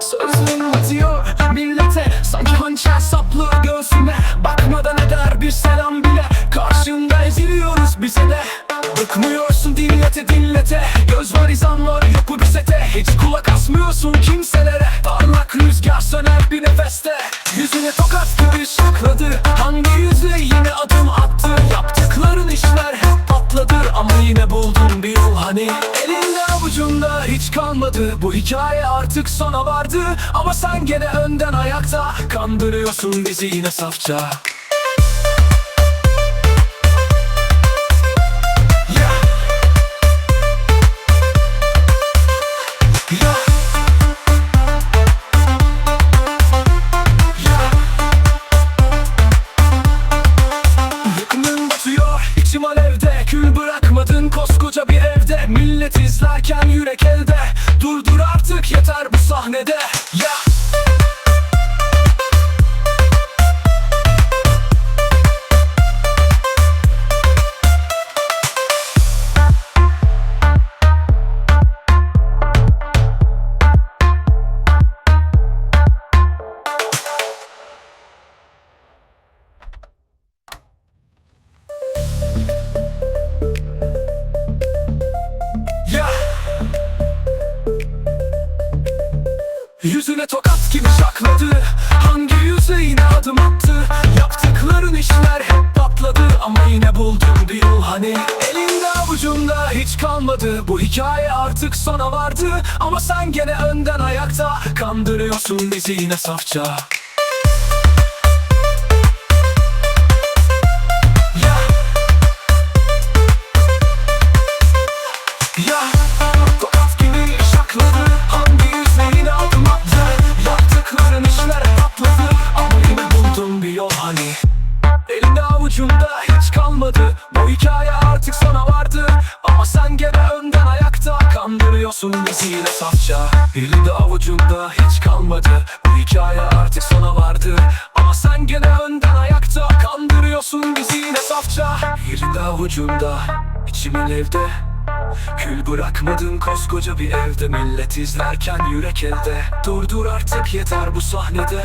Sözlüm diyor millete. Sanki hançer saplı göğsüme Bakmadan eder bir selam bile. Karşında eziliyoruz bize de. Bıkmıyorsun dinlete dinlete Göz var izan var yok bu bisete Hiç kulak asmıyorsun kimselere. Parlak rüzgar söner bir nefeste. Yüzüne tokat görüş şakladı Hangi yüzle yine adım attı? Yap kalmadı. Bu hikaye artık sona vardı. Ama sen gene önden ayakta Kandırıyorsun bizi yine safça. İçim alevde Kül bırakmadın koskoca bir evde. Millet izlerken sahnede Yüzüne tokat gibi şakladı Hangi yüzeyine adım attı? Yaptıkların işler hep patladı Ama yine buldum bir yol hani. Elinde avucunda hiç kalmadı. Bu hikaye artık sona vardı. Ama sen gene önden ayakta Kandırıyorsun bizi yine safça Hikaye artık sona vardı. Ama sen gene önden ayakta Kandırıyorsun bizi yine safça. Elinde avucunda hiç kalmadı. Bu hikaye artık sona vardı. Ama sen gene önden ayakta Kandırıyorsun bizi yine safça. Elinde avucunda içimin evde. Kül bırakmadın koskoca bir evde. Millet izlerken yürek elde. Durdur artık yeter bu sahnede